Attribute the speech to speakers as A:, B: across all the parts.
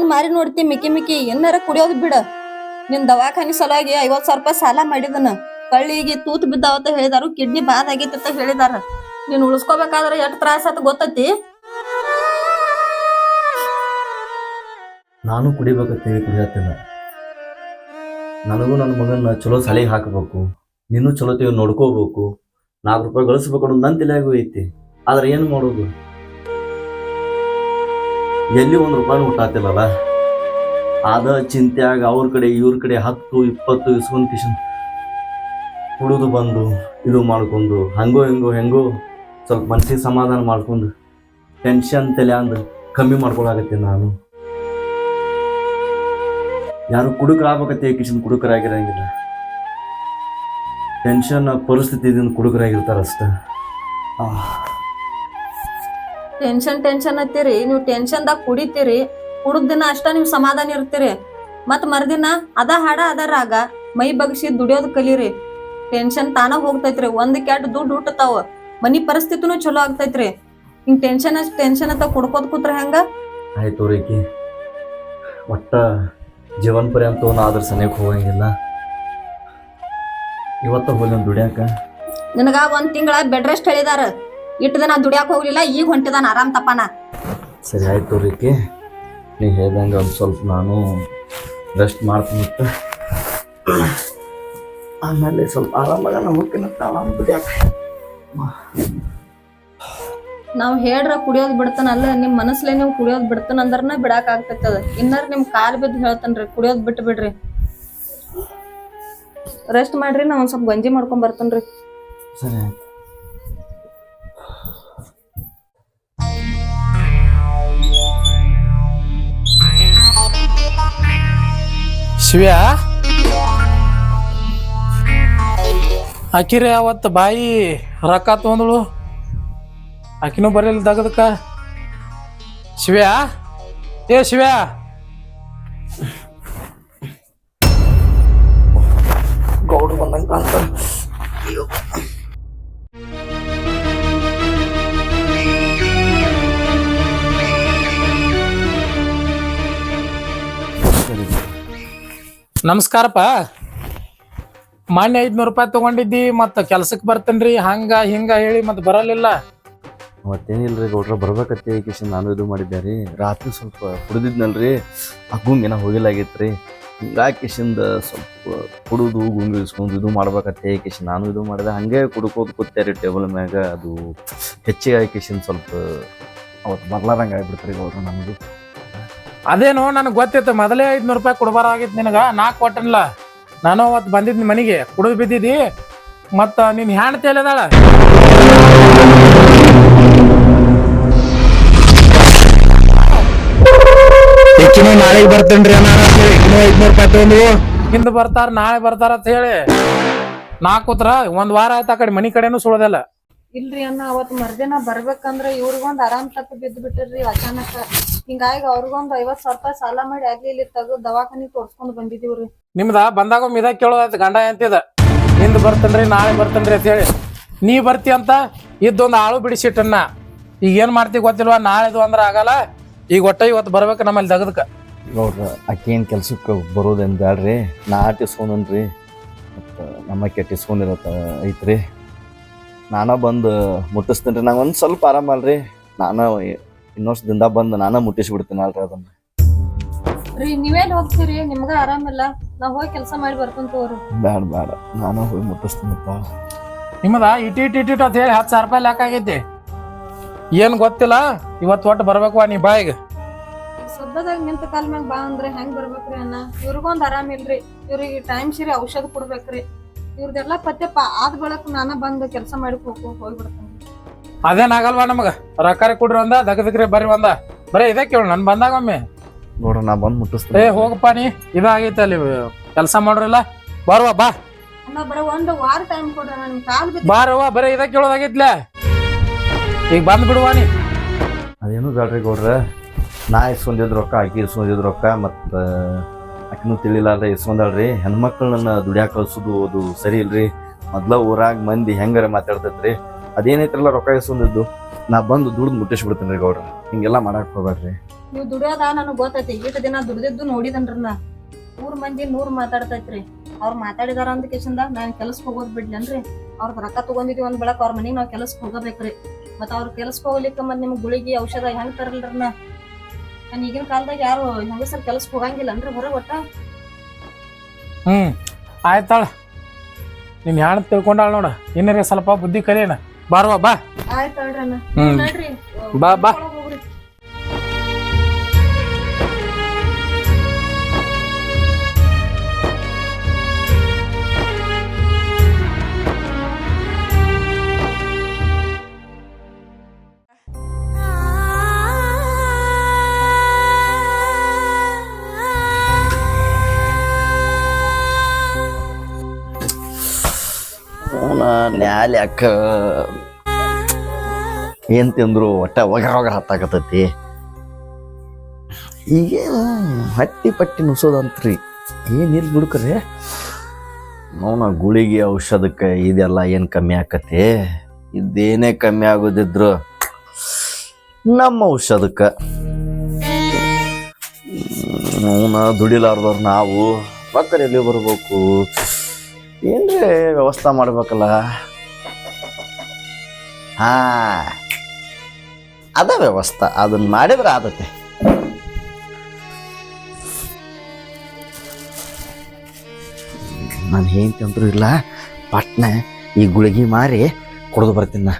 A: ಏನ್ ಮಾರಿ ನೋಡ್ತಿ ಮಿಕ್ಕಿ ಮಿಕ್ಕಿ ಏನಾರ ಕುಡಿಯೋದ್ ಬಿಡ. ನಿನ್ ದವಾಖಾನಿ ಸಲುವಾಗಿ ಐವತ್ ಸಾವಿರ ರೂಪಾಯಿ ಸಾಲ ಮಾಡಿದನ. ಕಳ್ಳಿಗೆ ತೂತ್ ಬಿದ್ದಾವತ್ತ ಹೇಳಿದಾರು, ಕಿಡ್ನಿ ಬಾದ್ ಆಗೈತಿ ಅಂತ ಹೇಳಿದಾರ. ನೀನ್ ಉಳಿಸ್ಕೋಬೇಕಾದ್ರ ಎಷ್ಟ್ ತ್ರಾಸ ಅಂತ ಗೊತ್ತೈತಿ?
B: ನಾನು ಕುಡಿಬೇಕಂತೇಳಿ ಕುಡಿಯತ್ತಿಲ್ಲ ನನಗೂ ನನ್ನ ಮಗನ ಚಲೋ ಸಾಲಿಗೆ ಹಾಕಬೇಕು. ನೀನು ಚಲೋ ತೆಗೆದು ನೋಡ್ಕೋಬೇಕು. ನಾಲ್ಕು ರೂಪಾಯಿ ಗಳಿಸ್ಬೇಕು ಅನ್ನೋದು ನನ್ನ ತಲೆಯಾಗೂ ಐತಿ ಆದ್ರೆ ಏನು ಮಾಡೋದು? ಎಲ್ಲಿ ಒಂದು ರೂಪಾಯಿ ಹುಟ್ಟಾತಿಲ್ಲಲ್ಲ ಅದ ಚಿಂತ್ಯಾಗ ಅವ್ರ ಕಡೆ, ಇವ್ರ ಕಡೆ ಹತ್ತು, ಇಪ್ಪತ್ತು ಇಸ್ಕೊಂಡು ಕಿಶನ್ ಕುಡಿದು ಬಂದು, ಇದು ಮಾಡ್ಕೊಂಡು, ಹಂಗೋ, ಹಿಂಗೋ, ಹೆಂಗೋ, ಸ್ವಲ್ಪ ಮನಸ್ಸಿಗೆ ಸಮಾಧಾನ ಮಾಡ್ಕೊಂಡು ಟೆನ್ಷನ್ ತಲೆ ಅಂದು ಕಮ್ಮಿ ಮಾಡ್ಕೊಳಕತ್ತೀನಿ ನಾನು. ಯಾರು ಕುಡುಕರಾಗಬೇಕಂತ ಕಿಶನ್ ಕುಡುಕರಾಗಿರಂಗಿಲ್ಲ. ಟೆನ್ಷನ್ ಪರಿಸ್ಥಿತಿದಿಂದ ಕುಡುಕರಾಗಿರ್ತಾರ ಅಷ್ಟ
A: ಟೆನ್ಷನ್ ಟೆನ್ಷನ್ ಹತ್ತೀರಿ. ನೀವು ಟೆನ್ಷನ್ದಾಗ ಕುಡಿತೀರಿ. ಕುಡಿದ ದಿನ ಅಷ್ಟ ನೀವು ಸಮಾಧಾನ ಇರ್ತೀರಿ. ಮತ್ ಮರ್ದಿನ ಅದ ಹಾಡ ಅದ ರಾಗ ಮೈ ಬಗ್ಸಿ ದುಡಿಯೋದ್ ಕಲೀರಿ. ಟೆನ್ಷನ್ ತಾನ ಹೋಗ್ತೈತ್ರಿ. ಒಂದ್ ಕ್ಯಾಟ್ ದುಡ್ಡು ಹುಟ್ಟತಾವ. ಮನಿ ಪರಿಸ್ಥಿತಿನೂ ಚಲೋ ಆಗ್ತೈತ್ರಿ. ಹಿಂಗ್ ಟೆನ್ಷನ್ ಟೆನ್ಷನ್ ಅಂತ ಕುಡ್ಕೋದ್ ಕೂತ್ರ ಹೆಂಗ?
B: ಆಯ್ತು ರೇಖಿ ಒಟ್ಟ ಜೀವನ್ ಪರ್ಯಂತ ನಾ ಅದ್ರ ಸನಿಯಕ್ಕೆ ಹೋಗಂಗಿಲ್ಲ. ಇವತ್ತ ಹೋಗಿ ದುಡಿಯಾಕ.
A: ನಿನಗ ಒಂದ್ ತಿಂಗಳ ಬೆಡ್ ರೆಸ್ಟ್ ಹೇಳಿದಾರ. ಇಟ್ಟು ನಾ ದುಡಿಯಾಕ ಹೋಗ್ಲಿಲ್ಲ ಈಗ ಹೊಂಟಿದಾನ ಆರಾಮ್ ತಪ್ಪನ?
B: ಸರಿ ಆಯ್ತು ರೀಕಿ. ನೀ ಹೇಳ್ದಂಗೆ ಒಂದು ಸ್ವಲ್ಪ ನಾನು ರೆಸ್ಟ್ ಮಾಡ್ತೀನಿ ಮತ್ತೆ. ಆಮೇಲೆ ಸ್ವಲ್ಪ ಆರಾಮಾಗ ನಾ ಹೋಗ್ತೀನಂತ ಆರಾಮ್ ದುಡ್ಯಾಕ
A: ನಾವು ಹೇಳ್ರ ಕುಡಿಯೋದು ಬಿಡ್ತಾನ ಅಲ್ಲ ನಿಮ್ ಮನಸ್ಲೇ ನೀವು ಕುಡಿಯೋದು ಬಿಡ್ತಾನ ಅಂದ್ರನ ಬಿಡಾಕ್ ಆಗ್ತೈತದ ಇನ್ನಾರ ನಿಮ್ ಕಾಲ್ ಬಿದ್ದು ಹೇಳ್ತಾನ್ರಿ ಕುಡಿಯೋದು ಬಿಟ್ಟು ಬಿಡ್ರಿ. ರೆಸ್ಟ್ ಮಾಡ್ರಿ ನಾ ಒಂದ್ ಸ್ವಲ್ಪ ಗಂಜಿ ಮಾಡ್ಕೊಂಡ್ ರೀ.
B: ಸರಿ ಆಯ್ತು.
C: ಶಿವ್ಯ? ಆಕಿರಿ ಅವತ್ತು ಬಾಯಿ ರೊಕ್ಕ ತೊಗೊಂದಳು ಆಕಿನೂ ಬರಲಿಲ್ಲ ದಗದಕ್ಕ ಶಿವ್ಯ? ಏ ಶಿವ್ಯ? ನಮಸ್ಕಾರಪ್ಪ. ಮಾನ್ಯ ಐದ್ನೂರು ರೂಪಾಯಿ ತಗೊಂಡಿದ್ದಿ, ಮತ್ತ ಕೆಲ್ಸಕ್ಕೆ ಬರ್ತೇನ್ರಿ, ಹಂಗ ಹಿಂಗ ಹೇಳಿ ಮತ್ತೆ ಬರಲಿಲ್ಲ.
B: ಮತ್ತೇನಿಲ್ರಿ ಗೌಡ್ರ, ಬರ್ಬೇಕತ್ತೆ ಕಿಶನ್ ನಾನು ಇದು ಮಾಡಿದ್ದೆ ರೀ ರಾತ್ರಿ ಸ್ವಲ್ಪ ಕುಡಿದಿದ್ನಲ್ರಿ, ಆ ಗುಂಗಿನ ಹೋಗಿಲ್ಲಾಗಿತ್ರಿ ಹಿಂಗಾಗಿ ಕಿಶಿಂದ ಸ್ವಲ್ಪ ಕುಡಿದು, ಗುಂಗು ಇಸ್ಕೊಂಡು ಇದು ಮಾಡ್ಬೇಕತ್ತೆ ಕಿಶನ್ ನಾನು ಇದು ಮಾಡಿದೆ. ಹಂಗೆ ಕುಡ್ಕೋದು ಕೂತೆ ರೀ ಟೇಬಲ್ ಮ್ಯಾಗ. ಅದು ಹೆಚ್ಚಿಗೆ ಕಿಶನ್ ಸ್ವಲ್ಪ ಅವತ್ತು ಬರ್ಲಾರಂಗೆ ಆಗ್ಬಿಡ್ತ್ರಿ ಗೌಡ್ರ ನಮಗೂ
C: ಅದೇನು ನನಗೆ ಗೊತ್ತಿತ್ತು ಮೊದಲೇ ಐದ್ನೂರು ರೂಪಾಯಿ ಕೊಡಬಾರಾಗಿತ್ತು ನಿನಗೆ ನಾ ಕೊಟ್ಟನಲ್ಲ. ನಾನು ಅವತ್ತು ಬಂದಿದ್ನಿ ಮನೆಗೆ ಕುಡಿದು ಬಿದ್ದಿದ್ದಿ ಮತ್ತು ನಿನ್ನ ಹೆಣ್ತಿ ಎಲ್ಲಿದಾಳ?
D: ಹೆಚ್ಚಿನ ನಾಳೆಗೆ ಬರ್ತೇನ್ರಿ ಇನ್ನೂ ಐದ್ನೂರು ರೂಪಾಯಿ ತಗೊಂಡು
C: ಹಿಂದ್ ಬರ್ತಾರ ನಾಳೆ ಬರ್ತಾರ ಅಂತ ಹೇಳಿ. ನಾ ಕೂತ್ರ ಒಂದ್ ವಾರ ಆಯ್ತು ಆ ಕಡೆ ಮನಿ ಕಡೆನೂ ಸುಳೋದಿಲ್ಲ.
A: ಇಲ್ರಿ ಅನ್ನ ಅವತ್ ಮರ್ದಿನ ಬರ್ಬೇಕಂದ್ರ ಇವ್ರಿಗೊಂದ್ ಆರಾಮ್ ತಪ್ಪು ಬಿದ್ದು ಬಿಟ್ಟಿರ್ರಿ ಅಚಾನಕ. ಹಿಂಗಾಗಿ ಅವ್ರಿಗೊಂದ್ ಐವತ್ ಸಾವಿರ ರೂಪಾಯಿ ಸಾಲ ಮಾಡಿ ಆಗ್ಲಿ ಇಲ್ಲಿ ತೆಗ್ದು ದವಾಖಾನಿ ತೋರ್ಸ್ಕೊಂಡ್ ಬಂದಿದೀವ್ರಿ.
C: ನಿಮ್ದ ಬಂದಾಗ ಒಮ್ಮೆ ಕೇಳೋ ಕೇಳೋದಾಯ್ತು ಗಂಡ ಅಂತಿದ ಹಿಂದ್ ಬರ್ತೇನ್ರಿ ನಾಳೆ ಬರ್ತೇನ್ರಿ ಅಂತ ಹೇಳಿ. ನೀ ಬರ್ತಿ ಅಂತ ಇದ್ದೊಂದು ಆಳು ಬಿಡಿಸಿಟ್ಟನ್ನ. ಈಗ ಏನ್ ಮಾಡ್ತಿ ಗೊತ್ತಿಲ್ವಾ ನಾಳೆದು ಅಂದ್ರ ಆಗಲ್ಲ. ಈಗ ಒಟ್ಟ ಇವತ್ತು ಬರ್ಬೇಕು ನಮ್ಮಲ್ಲಿ ದಗದಕ್ಕ
B: ಗೌಡ್ರ ಆಕೇನು ಕೆಲ್ಸಕ್ಕೆ ಬರೋದೇನು ಬ್ಯಾಡ್ರಿ? ನಾ ಆಟಿಸ್ಕೊಂಡ್ರಿ ಮತ್ತು ನಮ್ಮ ಕೆಟ್ಟ ಇಸ್ಕೊಂಡಿರತ್ತ ಐತ್ರಿ. ನಾನ ಬಂದು ಮುಟ್ಟಿಸ್ತೀನಿ ರೀ. ನಂಗೆ ಒಂದು ಸ್ವಲ್ಪ ಆರಾಮಲ್ರಿ ನಾನು ಇನ್ನೊಷ್ಟು ದಿನ ಬಂದು ನಾನ ಮುಟ್ಟಿಸ್ಬಿಡ್ತೀನಿ ಅಲ್ರಿ ಅದನ್ನು.
A: ರೀ ನೀವೇನ್ ಹೋಗ್ತೀರಿ? ನಿಮ್ಗ ಆರಾಮಿಲ್ಲ ನಾ ಹೋಗಿ ಕೆಲಸ ಮಾಡಿ ಬರ್ತೀನಿ ತಗೋರಿ.
B: ಬ್ಯಾಡ ಬ್ಯಾಡ. ನಾನು ಹೋಗಿ ಮುಟ್ಟಿಸ್ತೀನಪ್ಪ
C: ನಿಮ್ಮದ ಇಟಿ ಇಟಿ ಇಟಿ ಅಂತ ಹೇಳಿ ಹತ್ತು ಸಾವಿರ ರೂಪಾಯಿ ಲೆಕ್ಕ ಆಗೈತಿ ಏನು ಗೊತ್ತಿಲ್ಲ? ಇವತ್ತು ಒಟ್ಟು ಬರ್ಬೇಕು ನೀ ಬಾಯಿಗೆ.
A: ಸದ್ಯದಾಗ ನಿಂತ ಕಾಲ ಮ್ಯಾಗ ಬಾ ಅಂದ್ರೆ ಹೆಂಗ್ ಬರ್ಬೇಕ್ರಿ ಅಣ್ಣ? ಇವ್ರಿಗೊಂದ್ ಆರಾಮಿಲ್ರಿ ಇವ್ರಿಗೆ ಟೈಮ್ ಸೀರಿ ಔಷಧ ಕೊಡ್ಬೇಕ್ರಿ. ಇವ್ರದೆಲ್ಲ ಪತ್ತೆ ಪಾ ಆದ ಬಳಕ ನಾನ ಬಂದು ಕೆಲಸ ಮಾಡಿ ಹೋಗಿ ಅದೇನ್
C: ಆಗಲ್ವಾ ನಮಗ? ರೊಕ್ಕ ಕೊಡ್ರಿ ಒಂದ ದಗದಕ್ರಿ ಬರ್ರಿ ಒಂದ. ಬರೀ ಇದೇ ಕೇಳು ನನ್ ಬಂದಾಗ ಒಮ್ಮೆ.
B: ನೋಡ್ರಿ ನಾ ಬಂದು
C: ಏ ಹೋಗಪ್ಪ ನೀ ಇದಾಗೈತೆ ಅಲ್ಲಿ ಕೆಲಸ ಮಾಡ್ರಲ್ಲ. ಬರುವ ಬಾ.
A: ಅಣ್ಣ ಬರೀ ಒಂದ್ ವಾರ ಟೈಮ್ ಕೊಡ್ರಿ ಅಣ್ಣ ನಿಮ್ ಕಾಲ್ ಬಿದ್ದು
C: ಬಾರವ್ವ ಬರೀ ಇದ ಕೇಳೋದಾಗೈತ್ಲ. ಈಗ ಬಂದ್ ಬಿಡುವ ನೀ.
B: ಅದೇನು ಬೇಡ್ರಿ ಗೌಡ್ರ? ನಾ ಇಸ್ಕೊಂಡಿದ್ ರೊಕ್ಕ ಆಕಿ ಇಸ್ಕೊಂಡಿದ್ ರೊಕ್ಕ ಮತ್ತು ಆಕಿನೂ ತಿಳಿಲಾರ್ದ ಇಸ್ಕೊಂಡಾಳ್ರಿ ಹೆಣ್ಮಕ್ಳನ್ನ ದುಡಿಯಾಕೆ ಕಳ್ಸೋದು ಅದು ಸರಿ ಇಲ್ರಿ. ಮೊದ್ಲ ಊರಾಗ ಮಂದಿ ಹೆಂಗಾರ ಮಾತಾಡ್ತೈತ್ರಿ. ಅದೇನೈತ್ರಲ್ಲ ರೊಕ್ಕ ಇಸ್ಕೊಂಡಿದ್ದು ನಾ ಬಂದು ದುಡ್ದು ಮುಟ್ಟಿಸ್ಬಿಡ್ತೀನಿ ರೀ ಗೌಡ್ರ. ಹಿಂಗೆಲ್ಲ ಮಾಡಕ್ ಹೋಗ್ಬೇಡ್ರಿ
A: ನೀವು ದುಡಿಯೋದ ನನಗೆ ಗೊತ್ತೈತಿ. ಈಟ ದಿನ ದುಡ್ದಿದ್ದು ನೋಡಿದನ್ರಿ ನಾ. ಊರ್ ಮಂದಿ ನೂರ್ ಮಾತಾಡ್ತೈತ್ರಿ. ಅವ್ರು ಮಾತಾಡಿದಾರ ಅಂದ ಕೇಸಿಂದ ನಾನು ಕೆಲ್ಸಕ್ಕೆ ಹೋಗೋದ್ ಬಿಡ್ಲೇನ್ರಿ. ಅವ್ರ ರೊಕ್ಕ ತಗೊಂಡಿದ್ವಿ ಒಂದು ಬೆಳಕ್ ಅವ್ರ ಮನೆಗೆ ನಾವ್ ಕೆಲಸಕ್ಕೆ ಹೋಗಬೇಕ್ರಿ. ಮತ್ತ ಅವ್ರ ಕೆಲ್ಸಕ್ಕೆ ಹೋಗ್ಲಿಕ್ಕೆ ಮತ್ ನಿಮ್ಗೆ ಗುಳಿಗೆ ಔಷಧ ಹೆಂಗ್ ತರಲ್ರಿ ನಾ. ನಾನ್ ಈಗಿನ ಕಾಲದಾಗ ಯಾರು ಹೆಂಗಸರು ಕೆಲಸಕ್ಕೆ ಹೋಗಂಗಿಲ್ಲ ಅಂದ್ರೆ ಹೊರಗೆ ಒಟ್ಟ.
C: ಹ್ಮ್ ಆಯ್ತಾಳ ನಿನ್ನ ಯಾಣ ತಿಳ್ಕೊಂಡಾಳ ನೋಡ. ಇನ್ನರೇ ಸ್ವಲ್ಪ ಬುದ್ಧಿ ಕಲಿಯೋಣ. ಬಾರವಾ ಬಾ.
A: ಆಯ್ತು
C: ಹ್ಮ್. ಬಾ, ಬಾ.
B: ನ್ಯಾಲ ಅಕ್ಕ ಏನ್ ತಿಂದ್ರು? ಒಟ್ಟ ಒಗರ ಒಗರ ಹತ್ತಾಕತೈತಿ ಈಗೇನು ಹಟ್ಟಿ ಪಟ್ಟಿ ನುಸೋದಂತ್ರಿ. ಏನಿಲ್ಲ ಬಿಡ್ಕರೆ ಅವನ ಗುಳಿಗೆ ಔಷಧಕ್ಕೆ ಇದೆಲ್ಲ ಏನು ಕಮ್ಮಿ ಆಕತಿ ಇದೇನೇ ಕಮ್ಮಿ ಆಗೋದಿದ್ರು ನಮ್ಮ ಔಷಧಕ್ಕೆ. ಅವನ ದುಡಿಲಾರ್ದವ್ರು ನಾವು. ಮತ್ತೆ ಎಲ್ಲಿ ಬರ್ಬೇಕು. ಏನ್ರಿ ವ್ಯವಸ್ಥೆ ಮಾಡ್ಬೇಕಲ್ಲ? ಹಾ. ಅದ ವ್ಯವಸ್ಥೆ ಅದನ್ನ ಮಾಡಿದ್ರೆ ಆದತೆ ನಾನು ಹೆಂಡತಿ ಅಂತೂ ಇಲ್ಲ, ಪಟ್ನ ಈ ಗುಳಿಗೆ ಮಾರಿ ಕುಡಿದು ಬರ್ತೀನಿ ನಾ.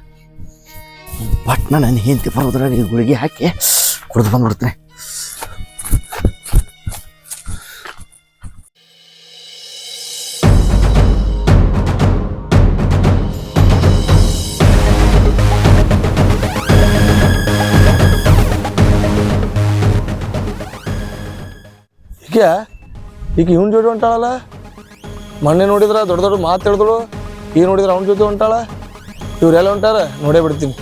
B: ಪಟ್ನ ನನ್ನ ಹೆಂಡತಿ ಬರೋದ್ರಾಗ ಈ ಗುಳಿಗೆ ಹಾಕಿ ಕುಡಿದು ಬಂದ್ಬಿಡ್ತೀನಿ.
E: ಈಗ ಈಗ ಇವನ್ ಜೋಡಿ ಹೊಂಟಾಳಲ್ಲ? ಮೊನ್ನೆ ನೋಡಿದ್ರ ದೊಡ್ಡ ದೊಡ್ಡ ಮಾತು ಹೇಳಿದಳು, ಈಗ ನೋಡಿದ್ರ ಅವನ ಜೊತೆ ಹೊಂಟಾಳ? ಇವ್ರೆಲ್ಲ ಹೊಂಟಾರ? ನೋಡೇ ಬಿಡ್ತೀನಿ.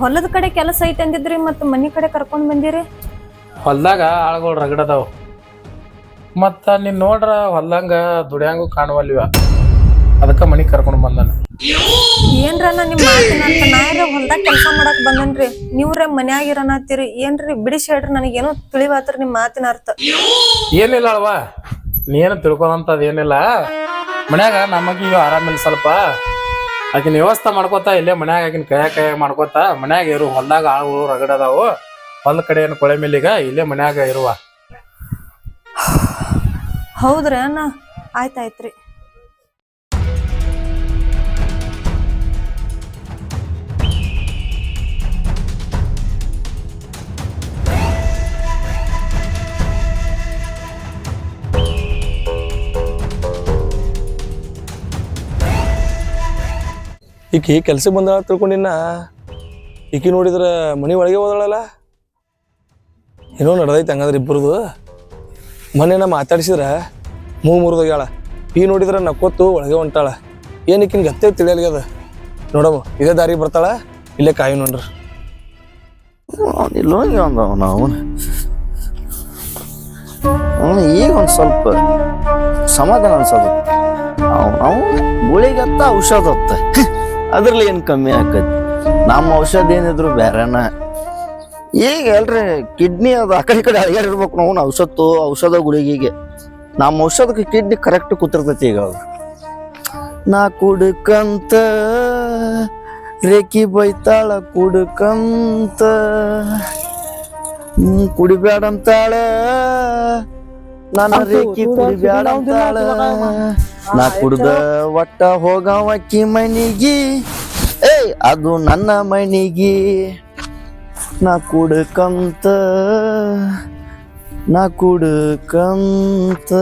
A: ಹೊಲದ ಕಡೆ ಕೆಲಸ ಐತೆ ಅಂದಿದ್ರಿ ಮತ್ತ ಮನಿ ಕಡೆ ಕರ್ಕೊಂಡ್ ಬಂದಿರಿ?
C: ಹೊಲ್ದಾಗ ಆಳ್ಗಳು ರಗಡದಾವ ಮತ್ತ ನೀನ್ ನೋಡ್ರ ಹೊಲ್ದಂಗ ದುಡ್ಯಾಂಗು ಕಾಣುವಲ್ವ? ಅದಕ್ಕ ಮನಿ ಕರ್ಕೊಂಡ್ ಬಂದಾನ
A: ಏನ್ರಣ್ಣ ನಿಮ್ ಮಾತಿನ ನಾ ಇರ ಹೊಲ್ದಾಗ ಕೆಲಸ ಮಾಡಕ್ ಬಂದನ್ರಿ. ನೀವ್ರೆ ಮನ್ಯಾಗ ಇರನತ್ತೀರಿ. ಏನ್ರಿ ಬಿಡಿಸಿ ಹೇಳ್ರಿ ನನಗೇನೋ ತಿಳಿವಾತ್ರಿ ನಿಮ್ ಮಾತಿನ ಅರ್ಥ.
C: ಏನಿಲ್ಲ ಅಲ್ವಾ ನೀನು ತಿಳ್ಕೊಳಂತದ್ ಏನಿಲ್ಲ. ಮನ್ಯಾಗ ನಮಗೀಗ ಆರಾಮಿಲ್ಲ ಸ್ವಲ್ಪ. ಆಕಿನ ವ್ಯವಸ್ಥೆ ಮಾಡ್ಕೋತ ಇಲ್ಲೇ ಮನ್ಯಾಗ ಆಕಿನ ಕೈಯ ಕಯ ಮಾಡ್ಕೋತ, ಮನ್ಯಾಗ ಇರು, ಹೊಲ್ದಾಗ ಆಳುಗಳು ರಗಡದಾವು ಹೊಲ ಕಡೆ ಏನು ಕೊಳೆ ಮೇಲಿಗ ಇಲ್ಲೇ ಮನ್ಯಾಗ ಇರುವ.
A: ಹೌದ್ರಿ ಆಯ್ತಾಯ್ತ್ರಿ.
E: ಈಕಿ ಕೆಲಸ ಬಂದಾಳ ತಿಳ್ಕೊಂಡಿನ ಈಕಿ ನೋಡಿದ್ರ ಮನಿ ಒಳಗೆ ಹೋದಳಲ್ಲ? ಏನೋ ನಡೆದೈತೆ ಹಂಗಂದ್ರೆ ಇಬ್ಬರದು. ಮೊನ್ನೆ ನಾ ಮಾತಾಡಿಸಿದ್ರ ಮೂ ಮುರಿದೋಗ್ಯಾಳ ಈ ನೋಡಿದ್ರೆ ನಕ್ಕೊತ್ತು ಒಳಗೆ ಹೊಂಟಾಳ. ಏನು ಈಕಿನ ಗತ್ತೆ ತಿಳಿಯಲ್ಗ್ಯದ ನೋಡಮ್ಮ, ಇದೇ ದಾರಿ ಬರ್ತಾಳ, ಇಲ್ಲೇ ಕಾಯಿ ನೋಡ್ರಿ.
B: ಅಂದ ಅವನು ಅವನು. ಈಗ ಒಂದು ಸ್ವಲ್ಪ ಸಮಾಧಾನ ಅನ್ಸೋದು. ಅವನು ಗುಳಿಗತ್ತ ಔಷಧ ಹೊತ್ತ ಅದ್ರಲ್ಲಿ ಏನು ಕಮ್ಮಿ ಆಕತಿ? ನಮ್ಮ ಔಷಧ ಏನಿದ್ರು ಬೇರೆನ ಈಗ ಎಲ್ರಿ ಕಿಡ್ನಿ ಅದು ಆ ಕಡೆ ಈ ಕಡೆ ಇರ್ಬೇಕು ನಾವು ಔಷಧ ಔಷಧ ಗುಳಿಗೆಗೆ ನಮ್ಮ ಔಷಧಕ್ಕೆ ಕಿಡ್ನಿ ಕರೆಕ್ಟ್ ಕೂತಿರ್ತೈತಿ ಈಗ ಅವ್ರು ನಾ ಕುಡ್ಕಂತ ರೇಖಿ ಬೈತಾಳ ಕುಡ್ಕಂತ. ಹ್ಮ್, ಕುಡಿಬ್ಯಾಡಂತಾಳ. ನನ್ನ ರೇಖಿ ಕುಡಿಬ್ಯಾಡಂತಾಳ. ನಾ ಕುಡ್ದ ಒಟ್ಟ ಹೋಗವಕ್ಕಿ ಮನಿಗಿ. ಏಯ್ ಅದು ನನ್ನ ಮನಿಗಿ. ನಾ ಕುಡ್ಕಂತ ನಾ ಕುಡ್ಕಂತ.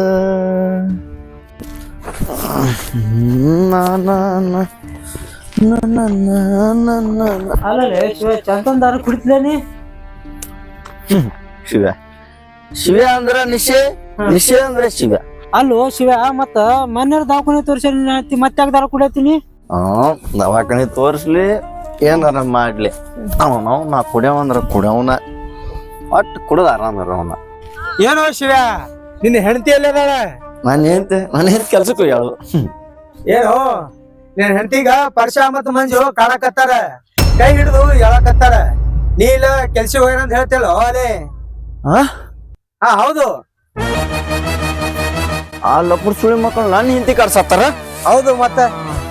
F: ಶಿವ ಕುಡಿತಲೇನಿ
B: ಶಿವ. ಶಿವ ಅಂದ್ರ ನಿಶೆ ನಿಶೆ ಅಂದ್ರ ಶಿವ.
F: ಅಲ್ಲೋ ಶಿವ ಮತ್ತ ಮನ್ಯಾರ ದವಾಖಾನೆ ತೋರಿಸಿ ಮತ್ತೆ ಯಾಕೆ ದಾರ
B: ಕುಡಿಯತೀನಿ ದವಾಖಾನೆ ತೋರಿಸ್ಲಿ ಏನಾರ ಮಾಡ್ಲಿ. ಅವನು ನಾ ಕುಡಿಯವಂದ್ರ ಕುಡಿಯವನ. ಒಟ್ಟು ಕುಡಿದ ಆರಾಮರ ಅವನ.
D: ಏನೋ ಶಿವ ನಿನ್ನ ಹೆಂಡತಿ ಎಲ್ಲದಾಳ
B: ನಾನು ಹೆಂಡ್ತಿ ನಾನು ಏನ್ ಕೆಲ್ಸಕ್ಕೆ ಹೋಗ್ಯಾಳು.
D: ಏನೋ ನಿನ್ನ ಹೆಂಡತಿಗ ಪರ್ಶ ಮತ್ತ ಮಂಜು ಕಾಣಕತ್ತಾರ. ಕೈ ಹಿಡಿದು ಹೇಳಕತ್ತಾರ ನೀ ಇಲ್ಲ ಕೆಲ್ಸ ಹೋಗ್ಯಾನ ಅಂತ ಹೇಳ್ತೇಳೋ ಅಲೇ
B: ಹಾ
D: ಹೌದು.
B: ಆ ಲಪುರ್ ಸುಳಿ ಮಕ್ಕಳು ನನ್ನ ಹಿಂತಿ ಕಾಡ್ಸತ್ತಾರ
D: ಹೌದು ಮತ್ತ?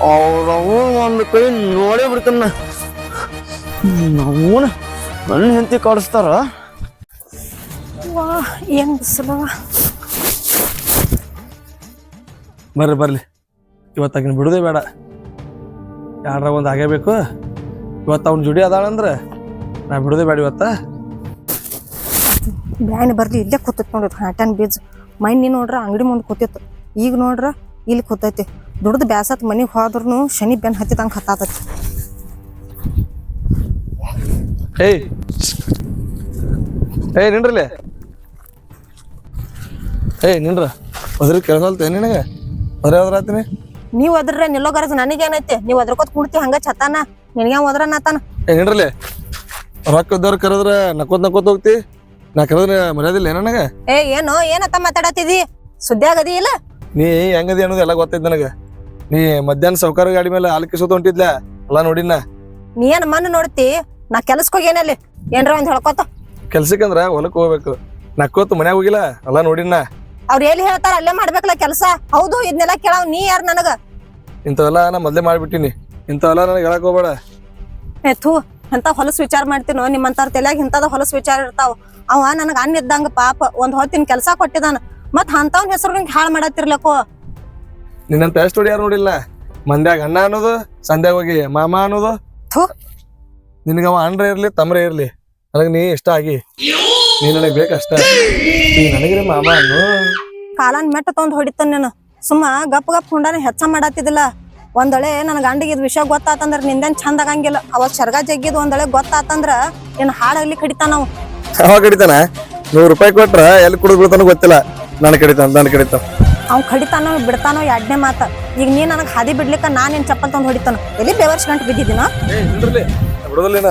B: ಅವ್ರವು ಒಂದು ಕೈ ನೋಡೇ ಬಿಡ್ತಾನ. ನಾವು ನನ್ನ ಹೆಂಡತಿ ಕಾಡಿಸ್ತಾರ
G: ವಾ ಏನ್ ಬಿಸಿಲವ
E: ಬರ್ರಿ ಬರ್ಲಿ. ಇವತ್ತಾಗಿನ ಬಿಡುದೇ ಬೇಡ. ಯಾರ ಒಂದು ಆಗೇಬೇಕು ಇವತ್ತು ಅವ್ನ ಜುಡಿ ಅದಾಳಂದ್ರೆ ನಾ ಬಿಡುದೇ ಬೇಡ ಇವತ್ತ.
A: ಬ್ಯಾನ್ ಬರ್ಲಿ ಇಲ್ಲೇ ಕೂತೈತಿ ನೋಡ್ರಿ ಹಾಟನ್ ಬೀಜ. ಮೈನಿ ನೋಡ್ರ ಅಂಗಡಿ ಮುಂದೆ ಕೂತಿತ್ತು. ಈಗ ನೋಡ್ರ ಇಲ್ಲಿ ಕೂತೈತಿ. ದುಡ್ದು ಬ್ಯಾಸತ್ ಮನೆಗೆ ಹೋದ್ರೂ ಶನಿ ಬೆನ್ ಹತ್ತಿದಂಗೆ ಹತ್ತಾತೈತಿ.
E: ಏಯ್! ಏಯ್ ನಿಂಡ್ರಲೆ ಏಯ್ ನಿಂಡ್ರ ಅದ್ರ ಕೇಳ್ಸಲ್ತೆ ನಿನಗೆ? ಅದ್ರ ಯಾವ್ದಾರಾತೀನಿ
A: ನೀವ್ ಅದ್ರ ನಿಲ್ಲೋ ಗರಜ್ ನನಗೇನೈತಿ ನೀವ್ ಅದ್ರಕೋತ್ ಕುಡ್ತಿ ಹಂಗ ಚತಾನ ನಿನಗೆ ಹೋದ್ರ ನಾತಾನ
E: ಏ ನಿಂಡ್ರಲೆ ರೊಕ್ಕ ಇದ್ದವ್ರು ಕರೆದ್ರೆ ನಕ್ಕೋತ್ ನಕ್ಕೋತ್ ಹೋಗ್ತಿ? ನಾ ಕರೆದ್ರೆ ಮರ್ಯಾದಿಲ್ಲ ಏನ ನನಗೆ?
A: ಏ ಏನೋ ಏನತ್ತ ಮಾತಾಡತ್ತಿದಿ? ಸುದ್ದಿ ಆಗದಿ ಇಲ್ಲ?
E: ನೀ ಹೆಂಗದಿ ಅನ್ನೋದು ಎಲ್ಲ ಗೊತ್ತೈತಿ ನನಗೆ. ನೀ ಮಧ್ಯಾಹ್ನ ಸೌಕಾರ ಗಾಡಿ ಮೇಲೆ ಆಲಕಿಸೋದು ಹೊಂಟಿದ್ಲ? ಎಲ್ಲ ನೋಡಿನ
A: ನೀ ಏನ್ ಮಣ್ಣು ನೋಡ್ತಿ? ನಾ ಕೆಲ್ಸಕ್ಕೆ ಹೋಗೇನಲ್ಲಿ ಏನ್ರ ಒಂದ್ ಹೇಳ್ಕೊತ.
E: ಕೆಲ್ಸಕ್ಕಂದ್ರ ಹೊಲಕ್ ಹೋಗ್ಬೇಕು. ನಕ್ಕೋತ್ ಮನ್ಯಾಗ ಹೋಗಿಲ್ಲ? ಎಲ್ಲ ನೋಡಿನ
A: ಅವ್ರು ಎಲ್ಲಿ ಹೇಳ್ತಾರ ಅಲ್ಲೇ ಮಾಡ್ಬೇಕಲ್ಲ ಕೆಲಸ? ಹೌದು ಇದನ್ನೆಲ್ಲ ಕೇಳಾವ್ ನೀ ಯಾರು ನನಗ?
E: ಇಂಥವೆಲ್ಲ ನಾ ಮೊದ್ಲೇ ಮಾಡ್ಬಿಟ್ಟಿನಿ. ಇಂಥವೆಲ್ಲ ನನಗೆ ಹೇಳಕ್ ಹೋಗ್ಬೇಡ.
A: ಏ ಥೂ. ಎಂತ ಹೊಲಸು ವಿಚಾರ ಮಾಡ್ತೀನೋ ನಿಮ್ಮಂತಾರ ತಲೆಯಾಗ ಇಂಥದ ಹೊಲಸು ವಿಚಾರ ಇರ್ತಾವ. ಅವ ನನಗ ಅನ್ನ ಇದ್ದಂಗ ಪಾಪ ಒಂದ್ ಹೊತ್ತಿನ ಕೆಲಸ ಕೊಟ್ಟಿದಾನ. ಮತ್ ಅಂತವನ್ ಹೆಸರು ಹಾಳು ಮಾಡತ್ತಿರ್ಲಕ್ಕೋ
E: ನಿನ್ನಂತ ಎಷ್ಟು ಹೊಡಿಯಾರ ನೋಡಿಲ್ಲ? ಮಂದ್ಯಾಗ ಅಣ್ಣ ಅನ್ನೋದು ಸಂಧ್ಯಾಗ ಹೋಗಿ ಮಾಮ ಅನ್ನೋದು.
A: ಥು.
E: ನಿನಗೆ ಅವ ಅಣ್ಣ ಇರ್ಲಿ ತಮ್ರ ಇರ್ಲಿ. ನನಗೆ ನೀ ಇಷ್ಟ ಆಗಿ. ನೀ ನನಗೆ ಬೇಕಷ್ಟ ಈ ನನಗೆ ಮಾಮ ಅನ್ನು.
A: ಕಾಲನ್ ಮೆಟ್ಟ ತೊಂದ್ ಹೊಡಿತಾನ ನೀನು. ಸುಮ್ಮ ಗಪ್ ಗಪ್ ಹುಂಡಾನ ಹೆಚ್ಚ ಮಾಡತ್ತಿದಿಲ್ಲ ಒಂದೊಳೆ ನನ್ನ ಗಂಡಿಗೆ ಇದ್ ವಿಷಯ ಗೊತ್ತಾತಂದ್ರ ನಿಂದೇನ್ ಚಂದ ಆಗಂಗಿಲ್ಲ. ಅವತ್ ಶರ್ಗ ಜಗ್ಗಿದ್ ಒಂದೊಳೆ ಗೊತ್ತಾತಂದ್ರ ಏನ್ ಹಾಡಾಗ್ಲಿ ಕಡಿತಾನ ನಾವು
E: ಅವ. ಕಡಿತಾನ ನೂರು ರೂಪಾಯಿ ಕೊಟ್ರ ಎಲ್ಲಿ ಕುಡಿದ್ ಬಿಡ್ತಾನೋ ಗೊತ್ತಿಲ್ಲ. ನಾನು ಕಡಿತಾನ ನಾನು ಕಡಿತಾನ
A: ಅವ್ ಕಡಿತಾನೋ ಬಿಡ್ತಾನೋ ಎರಡನೇ ಮಾತ. ಈಗ ನೀ ನನಗ್ ಹಾದಿ ಬಿಡ್ಲಿಕ್ಕ ನಾನ್ ನಿನ್ ಚಪ್ಪಲ್ ತಂದ್ ಹೊಡಿತಾನ? ಎಲ್ಲಿ ಬೇವರ್ಸ್ ಗಂಟು ಬಿದ್ದಿದ್ದೀನ?
E: ಬಿಡೋದಿಲ್ಲ